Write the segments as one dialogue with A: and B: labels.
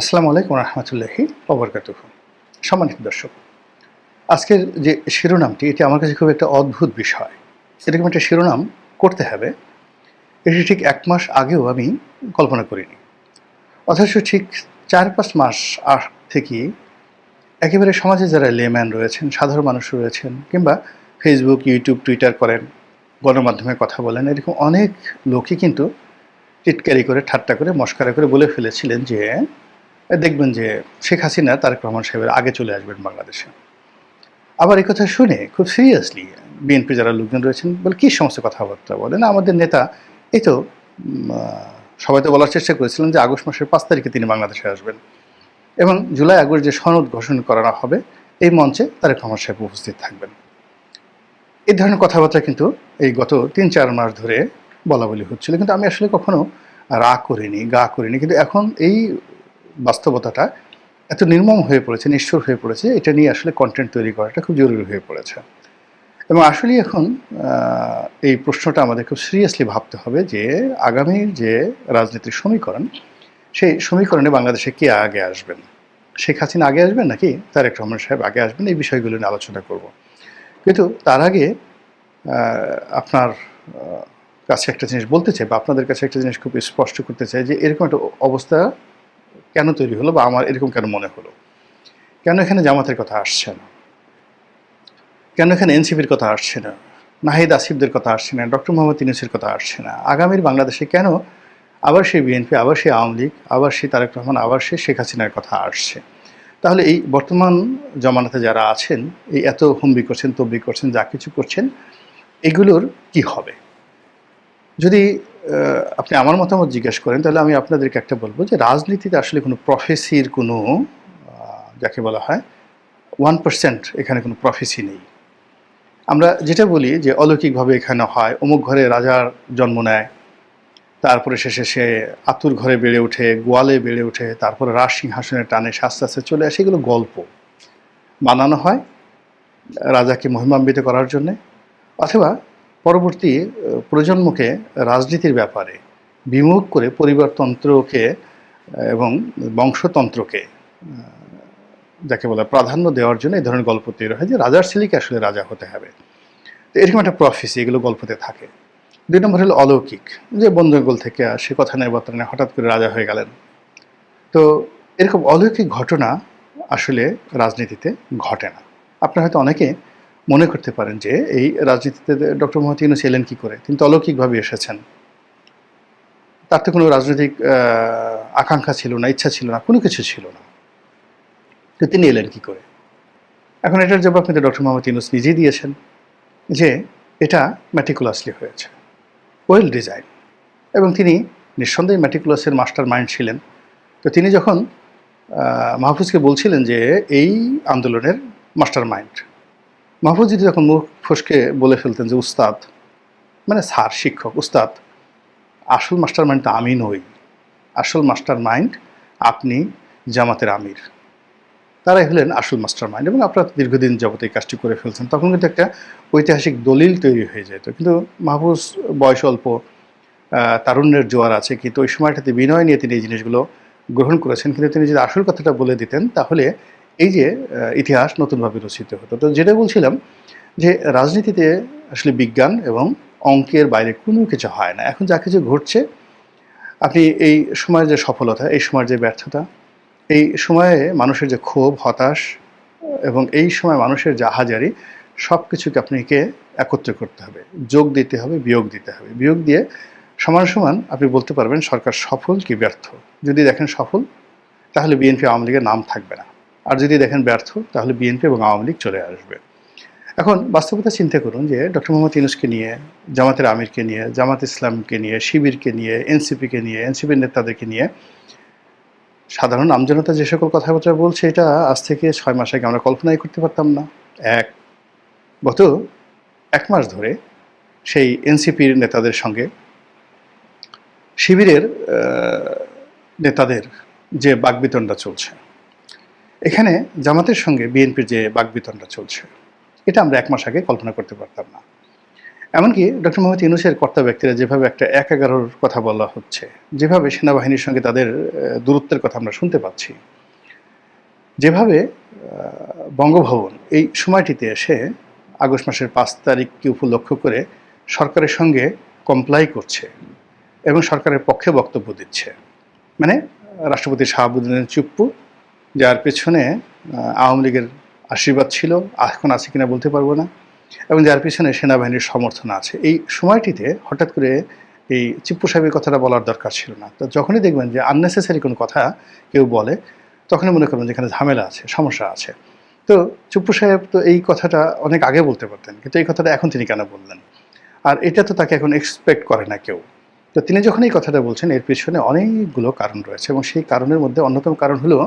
A: আসসালামু আলাইকুম রহমতুল্লাহি অবরকাত সম্মানিত দর্শক, আজকের যে শিরোনামটি, এটি আমার কাছে খুব একটা অদ্ভুত বিষয়। এরকম একটা শিরোনাম করতে হবে। এটি ঠিক এক মাস আগেও আমি কল্পনা করিনি। অথচ ঠিক চার পাঁচ মাস থেকে একেবারে সমাজে যারা লেম্যান রয়েছেন, সাধারণ মানুষ রয়েছেন, কিংবা ফেসবুক ইউটিউব টুইটার করেন, গণমাধ্যমে কথা বলেন, এরকম অনেক লোকই কিন্তু টিটকারি করে, ঠাট্টা করে, মস্কারা করে বলে ফেলেছিলেন যে দেখবেন যে শেখ হাসিনা, তারেক রহমান সাহেবের আগে চলে আসবেন বাংলাদেশে। আবার এই কথা শুনে খুব সিরিয়াসলি বিএনপি যারা লোকজন রয়েছেন, বলে কী সমস্ত কথাবার্তা বলেন? আমাদের নেতা, এই তো সবাই তো বলার চেষ্টা করেছিলেন যে আগস্ট মাসের পাঁচ তারিখে তিনি বাংলাদেশে আসবেন। এবং জুলাই, আগস্ট যে সনদ ঘোষণা করানো হবে, এই মঞ্চে তারেক রহমান সাহেব উপস্থিত থাকবেন। এই ধরনের কথাবার্তা কিন্তু এই গত তিন, চার মাস ধরে বলা বলি হচ্ছিল। কিন্তু আমি আসলে কখনো রাগ করিনি, গা করিনি। কিন্তু এখন এই বাস্তবতাটা এত নির্মম হয়ে পড়েছে, নিষ্ঠুর হয়ে পড়েছে, এটা নিয়ে আসলে কন্টেন্ট তৈরি করাটা খুব জরুরি হয়ে পড়েছে। এবং আসলেই এখন এই প্রশ্নটা আমাদের খুব সিরিয়াসলি ভাবতে হবে যে আগামীর যে রাজনীতির সমীকরণ, সেই সমীকরণে বাংলাদেশে কে আগে আসবেন? শেখ হাসিনা আগে আসবেন নাকি তারেক রহমান সাহেব আগে আসবেন? এই বিষয়গুলো নিয়ে আলোচনা করব। কিন্তু তার আগে আপনার কাছে একটা জিনিস বলতে চাই বা আপনাদের কাছে একটা জিনিস খুব স্পষ্ট করতে চাই যে এরকম একটা অবস্থা কেন তৈরি হলো বা আমার এরকম কেন মনে হলো? কেন এখানে জামাতের কথা আসছে না? কেন এখানে এনসিপির কথা আসছে না? নাহিদ আসিফদের কথা আসছে না? ডক্টর মোহাম্মদ ইউনুসের কথা আসছে না? আগামীর বাংলাদেশে কেন আবার সেই বিএনপি, আবার সেই আওয়ামী লীগ, আবার সেই তারেক রহমান, আবার সেই শেখ হাসিনার কথা আসছে? তাহলে এই বর্তমান জমানাতে যারা আছেন, এই এত হুম্বি করছেন তব্বি করছেন, যা কিছু করছেন, এগুলোর কি হবে? যদি আপনি আমার মতামত জিজ্ঞেস করেন, তাহলে আমি আপনাদেরকে একটা বলব যে রাজনীতিতে আসলে কোনো প্রফেসির কোনো যাকে বলা হয় ওয়ান পার্সেন্ট এখানে কোনো প্রফেসি নেই। আমরা যেটা বলি যে অলৌকিকভাবে এখানে হয়, অমুক ঘরে রাজার জন্ম নেয়, তারপরে শেষে সে আতুর ঘরে বেড়ে ওঠে, গোয়ালে বেড়ে ওঠে, তারপরে রাজ সিংহাসনের টানে আস্তে আস্তে চলে আসে, এগুলো গল্প। বানানো হয় রাজাকে মহিমান্বিত করার জন্যে, অথবা পরবর্তী প্রজন্মকে রাজনীতির ব্যাপারে বিমুখ করে পরিবারতন্ত্রকে এবং বংশতন্ত্রকে যাকে বলে প্রাধান্য দেওয়ার জন্য এই ধরনের গল্প তৈরি হয় যে রাজার ছেলেকে আসলে রাজা হতে হবে। তো এরকম একটা প্রফেসি এগুলো গল্পতে থাকে। দুই নম্বর হলো অলৌকিক, যে বনজঙ্গল থেকে সে কথা নেই, বার্তা নেই, হঠাৎ করে রাজা হয়ে গেলেন। তো এরকম অলৌকিক ঘটনা আসলে রাজনীতিতে ঘটে না। আপনারা হয়তো অনেকে মনে করতে পারেন যে এই রাজনীতিতে ডক্টর মোহাম্মদ ইউনুস এলেন কী করে? তিনি তো অলৌকিকভাবে এসেছেন। তার তো কোনো রাজনৈতিক আকাঙ্ক্ষা ছিল না, ইচ্ছা ছিল না, কোনো কিছু ছিল না। তো তিনি এলেন কী করে? এখন এটার জবাব কিন্তু ডক্টর মোহাম্মদ ইউনুস নিজেই দিয়েছেন যে এটা ম্যাটিকুলাসলি হয়েছে। ওয়েল ডিজাইন এবং তিনি নিঃসন্দেহে ম্যাটিকুলাসের মাস্টার মাইন্ড ছিলেন। তো তিনি যখন মাহফুজকে বলছিলেন যে এই আন্দোলনের মাস্টার মাইন্ড মাহফুজ যদি যখন মুখ ফসকে বলে ফেলতেন যে, উস্তাদ মানে স্যার, শিক্ষক, উস্তাদ, আসল মাস্টার মাইন্ড তো আমি নই। আসল মাস্টার মাইন্ড আপনি জামাতের আমির। তারাই হলেন আসল মাস্টার মাইন্ড এবং আপনারা দীর্ঘদিন যাবত এই কাজটি করে ফেলছেন, তখন কিন্তু একটা ঐতিহাসিক দলিল তৈরি হয়ে যেত। কিন্তু মাহফুজ বয়স অল্প তারুণ্যের জোয়ার আছে, কিন্তু ওই সময়টাতে বিনয় নিয়ে তিনি এই জিনিসগুলো গ্রহণ করেছেন। কিন্তু তিনি যদি আসল কথাটা বলে দিতেন, তাহলে এই যে ইতিহাস নতুনভাবে রচিত হতো। তো যেটা বলছিলাম যে, রাজনীতিতে আসলে বিজ্ঞান এবং অঙ্কের বাইরে কোনো কিছু হয় না। এখন যা কিছু ঘটছে, আপনি এই সময়ের যে সফলতা, এই সময়ের যে ব্যর্থতা, এই সময়ে মানুষের যে ক্ষোভ, হতাশ এবং এই সময় মানুষের যে আহাজারি সব কিছুকে আপনাকে একত্র করতে হবে। যোগ দিতে হবে, বিয়োগ দিতে হবে। বিয়োগ দিয়ে সমান সমান আপনি বলতে পারবেন সরকার সফল কি ব্যর্থ। যদি দেখেন সফল, তাহলে বিএনপি আওয়ামী লীগের নাম থাকবে না। আর যদি দেখেন ব্যর্থ, তাহলে বিএনপি এবং আওয়ামী লীগ চলে আসবে। এখন বাস্তবতা চিন্তা করুন যে ডক্টর মোহাম্মদ ইউনুসকে নিয়ে, জামাতের আমিরকে নিয়ে, জামাত ইসলামকে নিয়ে, শিবিরকে নিয়ে, এনসিপিকে নিয়ে, এনসিপির নেতাদেরকে নিয়ে, সাধারণ আমজনতা যে সকল কথাবার্তা বলছে, এটা আজ থেকে ছয় মাস আগে আমরা কল্পনাই করতে পারতাম না। এক, গত এক মাস ধরে সেই এনসিপির নেতাদের সঙ্গে শিবিরের নেতাদের যে বাগবিতণ্ডা চলছে এখানে জামাতের সঙ্গে বিএনপির যে বাগবিতণ্ডা চলছে, এটা আমরা এক মাস আগে কল্পনা করতে পারতাম না। এমনকি ডক্টর মোহাম্মদ ইউনুসের কর্তা ব্যক্তিরা যেভাবে একটা এক এগারোর কথা বলা হচ্ছে, যেভাবে সেনাবাহিনীর সঙ্গে তাদের দূরত্বের কথা আমরা শুনতে পাচ্ছি, যেভাবে বঙ্গভবন এই সময়টিতে এসে আগস্ট মাসের পাঁচ তারিখকে উপলক্ষ করে সরকারের সঙ্গে কমপ্লাই করছে এবং সরকারের পক্ষে বক্তব্য দিচ্ছে। মানে রাষ্ট্রপতি শাহাবুদ্দিনের চুপ্পু যার পেছনে আওয়ামী লীগের আশীর্বাদ ছিল এখন আছে কিনা বলতে পারব না। এবং যার পিছনে সেনাবাহিনীর সমর্থন আছে। এই সময়টিতে হঠাৎ করে এই চিপ্পু সাহেবের কথাটা বলার দরকার ছিল না। তো যখনই দেখবেন যে আননেসেসারি কোনো কথা কেউ বলে, তখনই মনে করবেন যে এখানে ঝামেলা আছে, সমস্যা আছে। তো চিপ্পু সাহেব তো এই কথাটা অনেক আগে বলতে পারতেন, কিন্তু এই কথাটা এখন তিনি কেন বললেন? আর এটা তো তাকে এখন এক্সপেক্ট করে না কেউ। তো তিনি যখন এই কথাটা বলছেন, এর পিছনে অনেকগুলো কারণ রয়েছে। এবং সেই কারণের মধ্যে অন্যতম কারণ হলো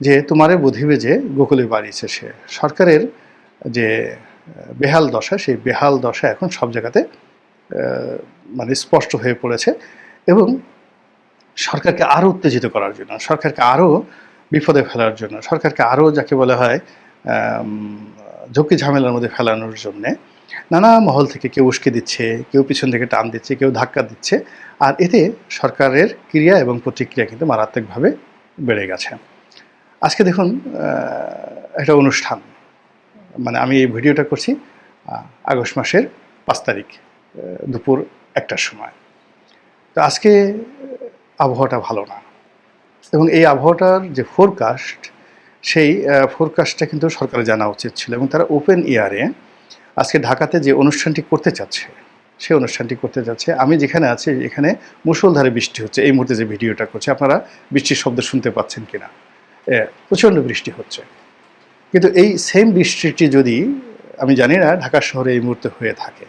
A: যে তোমারে বুঝিবে যে গোকুলে বাড়িছে সে। সরকারের যে বেহাল দশা, সেই বেহাল দশা এখন সব জায়গাতে মানে স্পষ্ট হয়ে পড়েছে এবং সরকারকে আরও উত্তেজিত করার জন্য, সরকারকে আরও বিপদে ফেলার জন্য, সরকারকে আরও যাকে বলা হয় ঝুঁকি ঝামেলার মধ্যে ফেলানোর জন্যে নানা মহল থেকে কেউ উস্কে দিচ্ছে, কেউ পিছন থেকে টান দিচ্ছে, কেউ ধাক্কা দিচ্ছে। আর এতে সরকারের ক্রিয়া এবং প্রতিক্রিয়া কিন্তু মারাত্মকভাবে বেড়ে গেছে। আজকে দেখুন একটা অনুষ্ঠান। মানে আমি এই ভিডিওটা করছি আগস্ট মাসের পাঁচ তারিখ দুপুর একটার সময়। তো আজকে আবহাওয়াটা ভালো না। এবং এই আবহাওয়াটার যে ফোরকাস্ট সেই ফোরকাস্টটা কিন্তু সরকারের জানা উচিত ছিল এবং তারা ওপেন ইয়ারে আজকে ঢাকাতে যে অনুষ্ঠানটি করতে চাচ্ছে, সেই অনুষ্ঠানটি করতে যাচ্ছে। আমি যেখানে আছি, এখানে মুষলধারে বৃষ্টি হচ্ছে। এই মুহূর্তে যে ভিডিওটা করছে, আপনারা বৃষ্টির শব্দ শুনতে পাচ্ছেন কিনা? প্রচণ্ড বৃষ্টি হচ্ছে। কিন্তু এই সেম বৃষ্টিটি যদি, আমি জানি না, ঢাকা শহরে এই মুহূর্তে হয়ে থাকে,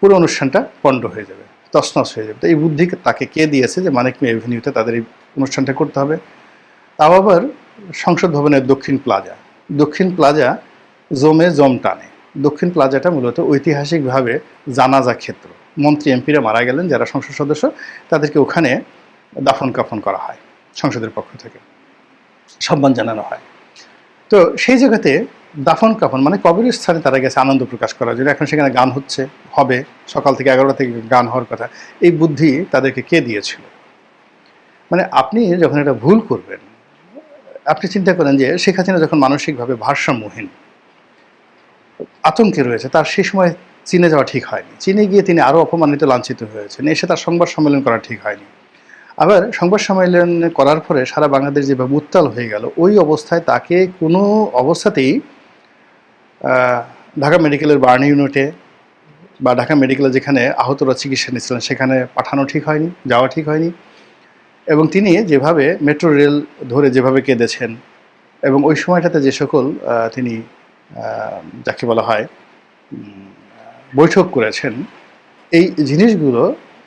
A: পুরো অনুষ্ঠানটা পণ্ড হয়ে যাবে, তছনছ হয়ে যাবে। তো এই বুদ্ধি তাকে কে দিয়েছে যে মানিক মেয়ে এভিনিউতে তাদের এই অনুষ্ঠানটা করতে হবে? তাও আবার সংসদ ভবনের দক্ষিণ প্লাজা দক্ষিণ প্লাজা জমে জম টানে। দক্ষিণ প্লাজাটা মূলত ঐতিহাসিকভাবে জানাজা ক্ষেত্র। মন্ত্রী, এমপিরা মারা গেলেন, যারা সংসদ সদস্য, তাদেরকে ওখানে দাফন কাফন করা হয় সংসদের পক্ষ থেকে। সম্মান জানানো হয়। তো সেই জায়গাতে দাফন কাফন মানে কবরের স্থানে তারা গেছে আনন্দ প্রকাশ করার জন্য। এখন সেখানে গান হচ্ছে, হবে, সকাল থেকে এগারোটা থেকে গান হওয়ার কথা। এই বুদ্ধি তাদেরকে কে দিয়েছিল? মানে আপনি যখন এটা ভুল করবেন, আপনি চিন্তা করেন যে শেখ হাসিনা যখন মানসিকভাবে ভারসাম্যহীন, আতঙ্কে রয়েছে, তার সেই সময় চীনে যাওয়া ঠিক হয়নি। চীনে গিয়ে তিনি আরও অপমানিত লাঞ্ছিত হয়েছেন। এসে তার সংবাদ সম্মেলন করা ঠিক হয়নি। আবার সংবাদ সম্মেলন করার পরে সারা বাংলাদেশ যেভাবে উত্তাল হয়ে গেল, ওই অবস্থায় তাকে কোনো অবস্থাতেই ঢাকা মেডিকেলের বার্ন ইউনিটে বা ঢাকা মেডিকেলে যেখানে আহতরা চিকিৎসা নিচ্ছিলেন সেখানে পাঠানো ঠিক হয়নি, যাওয়া ঠিক হয়নি। এবং তিনি যেভাবে মেট্রো রেল ধরে যেভাবে কেঁদেছেন এবং ওই সময়টাতে যে সকল তিনি যাকে বলা হয় বৈঠক করেছেন, এই জিনিসগুলো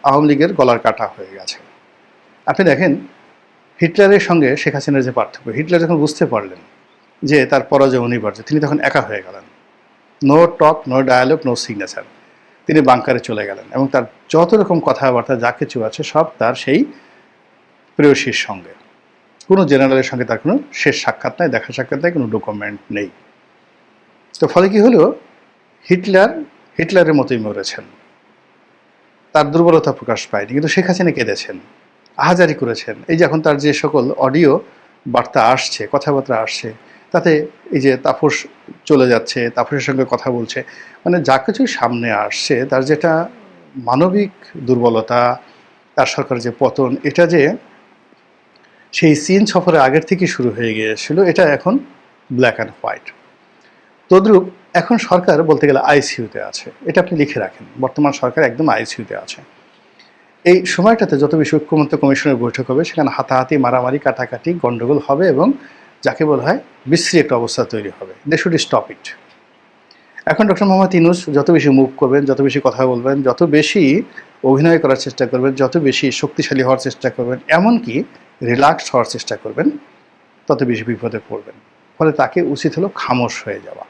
A: আওয়ামী লীগের গলার কাটা হয়ে গেছে। আপনি দেখেন, হিটলারের সঙ্গে শেখ হাসিনার যে পার্থক্য, হিটলার যখন বুঝতে পারলেন যে তার পরাজয় অনিবার্য, তিনি তখন একা হয়ে গেলেন। No talk no dialogue no signature তিনি বাংকারে চলে গেলেন এবং তার যত রকম কথাবার্তা, যা কিছু আছে, সব তার সেই প্রেয়সীর সঙ্গে। কোনো জেনারেলের সঙ্গে তার কোনো শেষ সাক্ষাৎ নাই, দেখা সাক্ষাৎ নাই, কোনো ডকুমেন্ট নেই। তো ফলে কি হলো? হিটলার, হিটলারের মতোই মরেছেন। তার দুর্বলতা প্রকাশ পায়নি, কিন্তু শেখ হাসিনা কেঁদেছেন। আহাজারি করেছেন। এই যে এখন তার যে সকল অডিও বার্তা আসছে, কথাবার্তা আসছে, তাতে এই যে তাপস চলে যাচ্ছে, তাপসের সঙ্গে কথা বলছে মানে যা কিছু সামনে আসছে, তার যেটা মানবিক দুর্বলতা, তার সরকারের যে পতন, এটা যে সেই চীন সফরের আগের থেকে শুরু হয়ে গিয়েছিল, এটা এখন ব্ল্যাক অ্যান্ড হোয়াইট তদ্রূপ এখন সরকার বলতে গেলে আইসিইউতে আছে। এটা আপনি লিখে রাখেন। বর্তমান সরকার একদম আইসিইউতে আছে। এই সময়টাতে যত বেশি ঐক্যমত্য কমিশনের বৈঠক হবে, সেখানে হাতাহাতি, মারামারি, কাটাকাটি গণ্ডগোল হবে এবং যাকে বলা হয় বিশ্রী একটা অবস্থা তৈরি হবে। দে শুড স্টপ ইট এখন ডক্টর মোহাম্মদ ইনুস যত বেশি মুভ করবেন, যত বেশি কথা বলবেন, যত বেশি অভিনয় করার চেষ্টা করবেন, যত বেশি শক্তিশালী হওয়ার চেষ্টা করবেন, এমনকি রিল্যাক্স হওয়ার চেষ্টা করবেন, তত বেশি বিপদে পড়বেন। ফলে তাকে উচিত হলো খামোশ হয়ে যাওয়া।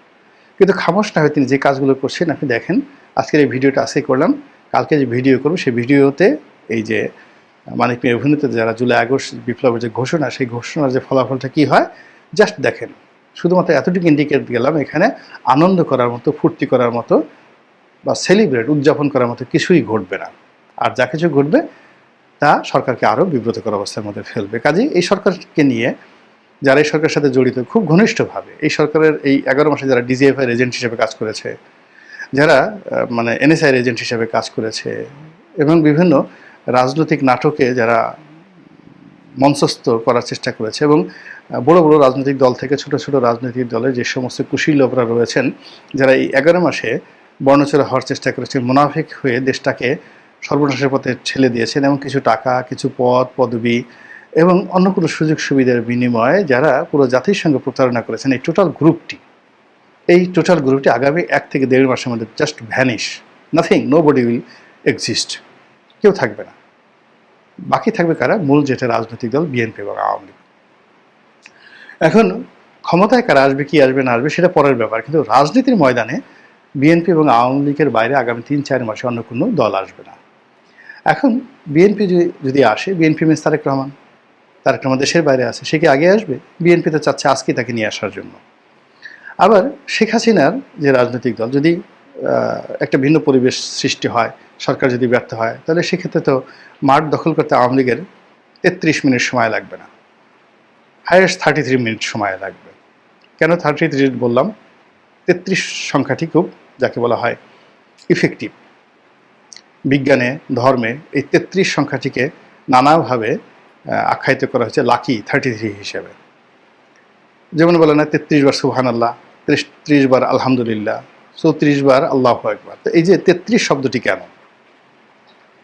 A: কিন্তু খামোশ না হয়ে তিনি যে কাজগুলো করছেন, আপনি দেখেন, আজকের এই ভিডিওটা আজকে করলাম। কালকে যে ভিডিও করব, সেই ভিডিওতে এই যে, মানিক মেয়ে অভিনীত যারা জুলাই আগস্ট বিপ্লবের যে ঘোষণা, সেই ঘোষণার যে ফলাফলটা কী হয়, জাস্ট দেখেন। শুধুমাত্র এতটুকু ইন্ডিকেট গেলাম, এখানে আনন্দ করার মতো, ফুর্তি করার মতো বা সেলিব্রেট উদযাপন করার মতো কিছুই ঘটবে না। আর যা কিছু ঘটবে, তা সরকারকে আরও বিব্রতকর অবস্থার মধ্যে ফেলবে। কাজেই এই সরকারকে নিয়ে, যারা এই সরকারের সাথে জড়িত, খুব ঘনিষ্ঠভাবে, এই সরকারের এই এগারো মাসে যারা ডিজিএফআই এজেন্ট হিসেবে কাজ করেছে যারা মানে এনএসআই এজেন্ট হিসেবে কাজ করেছে এবং বিভিন্ন রাজনৈতিক নাটকে যারা মঞ্চস্থ করার চেষ্টা করেছে এবং বড় বড় রাজনৈতিক দল থেকে ছোট ছোট রাজনৈতিক দলের যে সমস্ত কুশীলভরা রয়েছেন, যারা এই এগারো মাসে বর্ণচরা হওয়ার চেষ্টা করেছে, মুনাফিক হয়ে দেশটাকে সর্বনাশের পথে ঠেলে দিয়েছেন এবং কিছু টাকা, কিছু পদ, পদবি এবং অন্য কোনো সুযোগ সুবিধার বিনিময়ে যারা পুরো জাতির সঙ্গে প্রতারণা করেছেন, এই টোটাল গ্রুপটি। এই টোটাল গ্রুপটি আগামী এক থেকে দেড় মাসের মধ্যে just vanish nothing nobody will exist কেউ থাকবে না। বাকি থাকবে কারা? মূল যেটা রাজনৈতিক দল বিএনপি এবং আওয়ামী লীগ। এখন ক্ষমতায় কারা আসবে, কি আসবে, না আসবে, সেটা পরের ব্যাপার। কিন্তু রাজনীতির ময়দানে বিএনপি এবং আওয়ামী লীগের বাইরে আগামী তিন, চার মাসে অন্য কোনো দল আসবে না। এখন বিএনপি যদি আসে বিএনপি মিস তারেক রহমান। তারেক রহমান দেশের বাইরে আছে, সে কি আগে আসবে? বিএনপি তো চাচ্ছে আজকে তাকে নিয়ে আসার জন্য। আবার শেখ হাসিনার যে রাজনৈতিক দল, যদি একটা ভিন্ন পরিবেশ সৃষ্টি হয়, সরকার যদি ব্যর্থ হয়, তাহলে সেক্ষেত্রে তো মাঠ দখল করতে আওয়ামী লীগের তেত্রিশ মিনিট সময় লাগবে না। হায়েস্ট থার্টি থ্রি মিনিট সময় লাগবে। কেন থার্টি থ্রি বললাম? তেত্রিশ সংখ্যাটি খুব, যাকে বলা হয় ইফেক্টিভ বিজ্ঞানে, ধর্মে এই তেত্রিশ সংখ্যাটিকে নানাভাবে আখ্যায়িত করা হয়েছে লাকি থার্টি থ্রি হিসেবে। যেমন বলে না, তেত্রিশ বার সুহান আল্লাহ ত্রিশ বার আলহামদুলিল্লাহ, চৌত্রিশ বার আল্লাহ একবার তো এই যে তেত্রিশ শব্দটি কেন?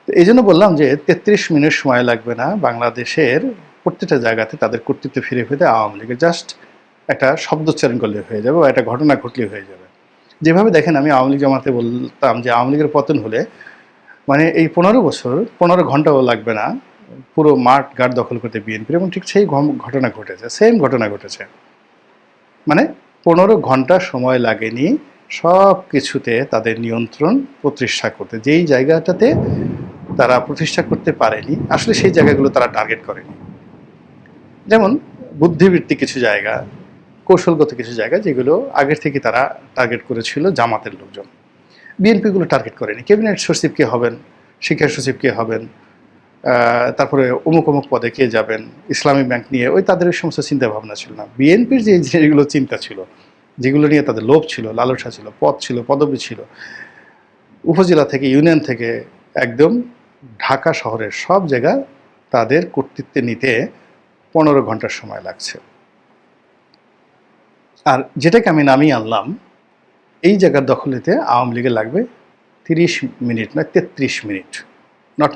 A: তো এই জন্য বললাম যে তেত্রিশ মিনিট সময় লাগবে না, বাংলাদেশের প্রত্যেকটা জায়গাতে তাদের কর্তৃত্ব ফিরে পেতে আওয়ামী লীগের জাস্ট একটা শব্দোচ্চারণ করলে হয়ে যাবে বা একটা ঘটনা ঘটলে হয়ে যাবে। যেভাবে দেখেন আমি আওয়ামী লীগ জামাতে বলতাম যে আওয়ামী লীগের পতন হলে মানে এই পনেরো বছর, পনেরো ঘন্টাও লাগবে না, পুরো মাঠ গার্ড দখল করতে বিএনপির এবং ঠিক সেই ঘটনা ঘটেছে সেম ঘটনা ঘটেছে। মানে পনেরো ঘণ্টা সময় লাগেনি, সব কিছুতে তাদের নিয়ন্ত্রণ প্রতিষ্ঠা করতে। যেই জায়গাটাতে তারা প্রতিষ্ঠা করতে পারেনি, আসলে সেই জায়গাগুলো তারা টার্গেট করেনি। যেমন বুদ্ধিবৃত্তিক কিছু জায়গা, কৌশলগত কিছু জায়গা যেগুলো আগের থেকে তারা টার্গেট করেছিল জামাতের লোকজন। বিএনপিগুলো টার্গেট করেনি। ক্যাবিনেট সচিব কে হবেন, শিক্ষা সচিব কে হবেন তারপরে অমুক অমুক পদে কে যাবেন, ইসলামী ব্যাংক নিয়ে, ওই তাদের ওই সমস্ত চিন্তা ভাবনা ছিল না। বিএনপির যে যেগুলো চিন্তা ছিল, যেগুলো নিয়ে তাদের লোভ ছিল, লালসা ছিল পদ ছিল, পদবি ছিল, উপজেলা থেকে, ইউনিয়ন থেকে, একদম ঢাকা শহরের সব জায়গা তাদের কর্তৃত্বে নিতে পনেরো ঘণ্টার সময় লাগছে। আর যেটাকে আমি নামিয়ে আনলাম, এই জায়গার দখল নিতে আওয়ামী লীগের লাগবে তিরিশ মিনিট না তেত্রিশ মিনিট নট